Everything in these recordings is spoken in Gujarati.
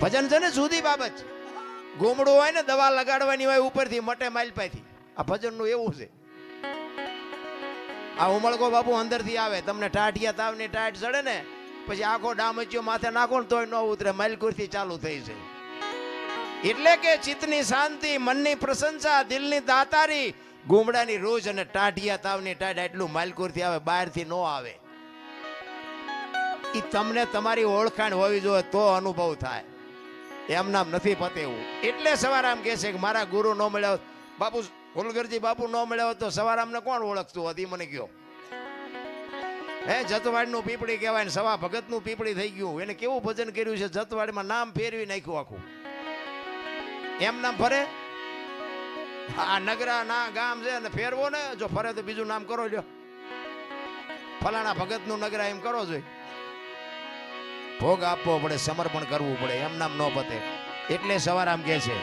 ભજન છે ને જુદી બાબત છે. ગોમડું હોય ને દવા લગાડવાની હોય ઉપરથી, મટે માલપાથી આ ભજનનું એવું છે. આ ઉમળકો બાપુ અંદરથી આવે, તમને ટાઢિયા તાવની ટાઢ ચડે ને, પછી આખો ડામચ્યો માથે નાખો ને તોય ન ઉતરે માલકુરથી ચાલુ થઈ છે એટલે કે ચિત્તની શાંતિ, મનની પ્રશંસા, દિલની દાતારી, ગુમડાની રોજ અને ટાઢિયા તાવની ટાઢ એટલું માલકુરથી આવે, બહારથી ન આવે. એ તમને તમારી ઓળખાણ હોવી જોઈએ, તો અનુભવ થાય. એમ નામ નથી પતેવું એટલે સવારામ કહે છે કે મારા ગુરુ ન મળ્યા બાપુ કુલગરજી બાપુ ન મળ્યા તો સવારામને કોણ ઓળખતું હતી મને કયો. હે, જતવાડનું પીપળી કહેવાય ને સવા ભગતનું પીપળી થઈ ગયું. એને કેવું ભજન કર્યું છે? જતવાડમાં નામ ફેરવી નાખ્યું આખું. એમ નામ ફરે? આ નગરા ના ગામ છે અને ફેરવો ને, જો ફરે તો બીજું નામ કરો લ્યો. ફલાણા ભગતનું નગરા એમ કરો જોઈએ ભોગ આપવો પડે, સમર્પણ કરવું પડે, એમ નામ ન પતે. એટલે સવારામ કે છે,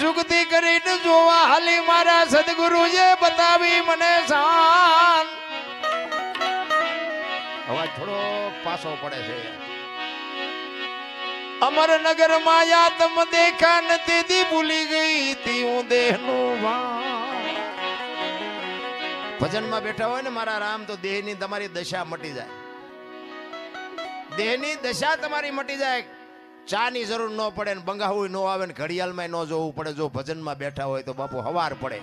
જુગતી કરીને જોવા હાલી મારા સદગુરુએ બતાવી મને શાન. અવાજ થોડો પાછો પડે છે. અમરનગર માયા તમ દેખા નથી ભૂલી ગઈ તી હું દેહનું ભાન ભજનમાં બેઠા હોય ને મારા રામ, તો દેહની તમારી દશા મટી જાય. દેહની દશા તમારી મટી જાય. ચાની જરૂર ન પડે ને બંગાવું ન આવે ને ઘડિયાળમાં ન જોવું પડે. જો ભજનમાં બેઠા હોય તો બાપુ હવાર પડે.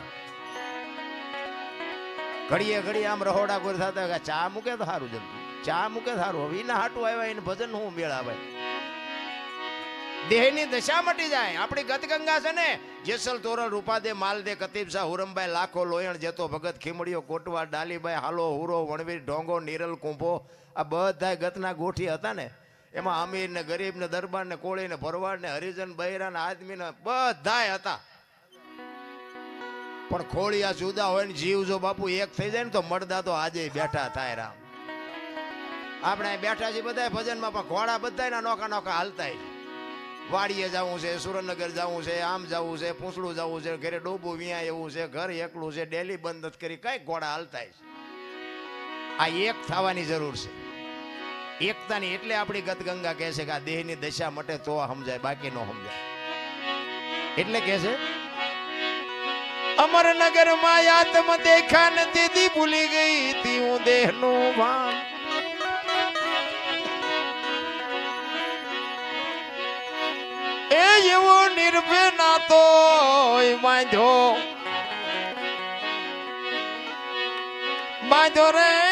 ઘડીએ ઘડીએ આમ રહોડા કોઈ થતા ચા મૂકે તો સારું જમ ચા મૂકે સારું હવે એના હાટું આવ્યા એને ભજન હું મેળાવે દેહની દશા મટી જાય. આપણી ગતગંગા છે ને, જેસલ તોરલ રૂપાદે માલદે કતીબસા હુરમભાઈ, લાખો લોયણ જેતો ભગત, ખીમડીઓ, કોટવા ડાલીભાઈ હાલો, હુરો, વણવીર, ઢોંગો, નીરલ, કુંભો, આ બધા ગતના ગોઠી હતા ને. એમાં અમીર ને ગરીબ ને દરબાર ને કોળી ને ભરવાડ ને હરિજન બૈરા ને આદમી ને બધાય હતા. પણ ખોળિયા જુદા હોય ને, જીવ જો બાપુ એક થઈ જાય ને, તો મળદા તો આજે બેઠા થાય રામ. આપણે બેઠા છીએ બધા ભજનમાં, પણ ઘોડા બધા નોકા નોકા હાલતાય વાડીએ જવું છે, સુરેન્દ્રનગર જવું છે, આમ જવું છે, પૂંછડું જવું છે, ઘરે ડોબું વિયા એવું છે, ઘર એકલું છે, ડેલી બંધ કરી કઈ ઘોડા હાલતા છે આ એક થવાની જરૂર છે. એકતાની એટલે આપણી ગતગંગા કહે છે કે આ દેહની દશા મટે તો સમજાય, બાકી નો સમજાય. એટલે કહે છે અમરનગરમાં આત્મ દેખા નથી ભૂલી ગઈ તી હું દેહનું ભાન એ એવો નિર્ભય નાતો બાંધો બાંધો રે